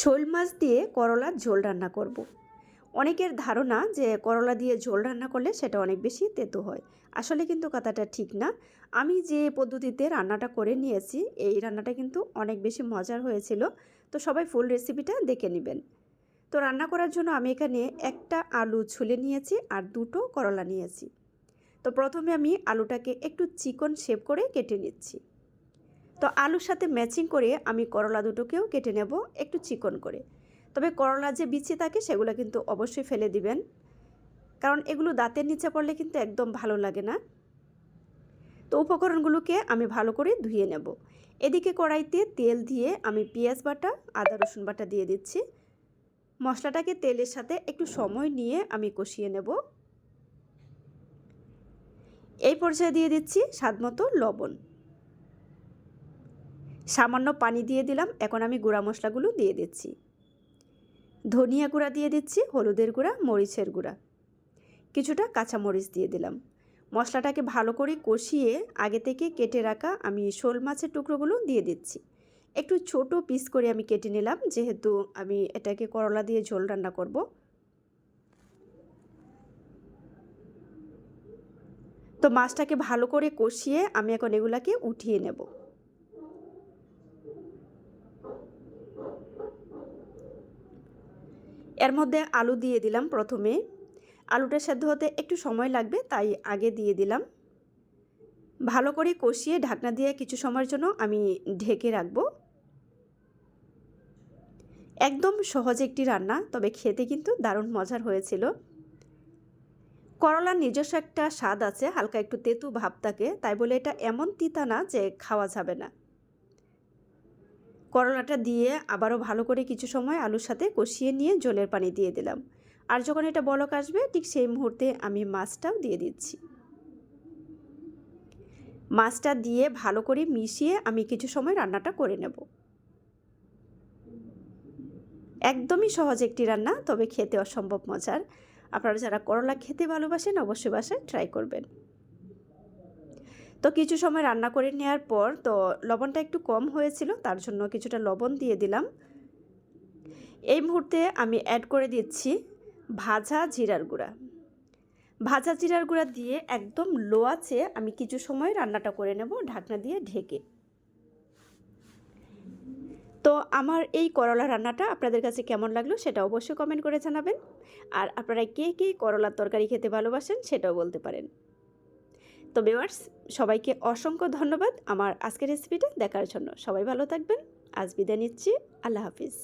শোল মাছ দিয়ে করলার ঝোল রান্না করব। অনেকের ধারণা যে করলা দিয়ে ঝোল রান্না করলে সেটা অনেক বেশি তেতো হয়। আসলে কিন্তু কথাটা ঠিক না। আমি যে পদ্ধতিতে রান্নাটা করে নিয়েছি, এই রান্নাটা কিন্তু অনেক বেশি মজার হয়েছিল। তো সবাই ফুল রেসিপিটা দেখে নেবেন। তো রান্না করার জন্য আমি এখানে একটা আলু ছুলে নিয়েছি আর দুটো করলা নিয়েছি। তো প্রথমে আমি আলুটাকে একটু চিকন শেপ করে কেটে নিচ্ছি। তো আলুর সাথে ম্যাচিং করে আমি করলা দুটোকেও কেটে নেব একটু চিকন করে। তবে করলা যে বিচি থাকে সেগুলো কিন্তু অবশ্যই ফেলে দিবেন। কারণ এগুলো দাঁতের নিচে পড়লে কিন্তু একদম ভালো লাগে না। তো উপকরণগুলোকে আমি ভালো করে ধুয়ে নেব। এদিকে কড়াইতে তেল দিয়ে আমি পেঁয়াজ বাটা, আদা, রসুন বাটা দিয়ে দিচ্ছি। মশলাটাকে তেলের সাথে একটু সময় নিয়ে আমি কষিয়ে নেব। এই পর্যায়ে দিয়ে দিচ্ছি স্বাদমতো লবণ। সামান্য পানি দিয়ে দিলাম, এখন আমি গুঁড়া মশলাগুলো দিয়ে দিচ্ছি। ধনিয়া গুঁড়া দিয়ে দিচ্ছি, হলুদের গুঁড়া, মরিচের গুঁড়া। কিছুটা কাঁচামরিচ দিয়ে দিলাম। মশলাটাকে ভালো করে কষিয়ে আগে থেকে কেটে রাখা আমি শোল মাছের টুকরোগুলো দিয়ে দিচ্ছি। একটু ছোট পিস করে আমি কেটে নিলাম, যেহেতু আমি এটাকে করলা দিয়ে ঝোল রান্না করব। তো মাছটাকে ভালো করে কষিয়ে আমি এখন এগুলাকে উঠিয়ে নেব। এর মধ্যে আলু দিয়ে দিলাম প্রথমে। আলুটা সেদ্ধ হতে একটু সময় লাগবে, তাই আগে দিয়ে দিলাম। ভালো করে কষিয়ে ঢাকনা দিয়ে কিছু সময়ের জন্য আমি ঢেকে রাখব। একদম সহজ একটি রান্না, তবে খেতে কিন্তু দারুণ মজার হয়েছিল। করলার নিজস্ব একটা স্বাদ আছে, হালকা একটু তেতু ভাব থাকে, তাই বলে এটা এমন তিতা না যে খাওয়া যাবে না। করলাটা দিয়ে আবারও ভালো করে কিছু সময় আলুর সাথে কষিয়ে নিয়ে জলের পানি দিয়ে দিলাম। আর যখন এটা বলক আসবে, ঠিক সেই মুহূর্তে আমি মাছটাও দিয়ে দিচ্ছি। মাছটা দিয়ে ভালো করে মিশিয়ে আমি কিছু সময় রান্নাটা করে নেব। একদমই সহজ একটি রান্না, তবে খেতে অসম্ভব মজার। আপনারা যারা করলা খেতে ভালোবাসেন, অবশ্যই বাসায় ট্রাই করবেন। তো কিছু সময় রান্না করে নেওয়ার পর তো লবণটা একটু কম হয়েছিল, তার জন্য কিছুটা লবণ দিয়ে দিলাম। এই মুহূর্তে আমি অ্যাড করে দিচ্ছি ভাজা জিরার গুঁড়া। ভাজা জিরার গুঁড়া দিয়ে একদম লো আছে আমি কিছু সময় রান্নাটা করে নেব, ঢাকনা দিয়ে ঢেকে। তো আমার এই করলা রান্নাটা আপনাদের কাছে কেমন লাগল সেটা অবশ্যই কমেন্ট করে জানাবেন। আর আপনারা কে কে করলার তরকারি খেতে ভালোবাসেন সেটাও বলতে পারেন। তো বেওয়ার্স সবাইকে অসংখ্য ধন্যবাদ আমার আজকের রেসিপিটা দেখার জন্য। সবাই ভালো থাকবেন। আজ বিদায় নিচ্ছি। আল্লাহ হাফিজ।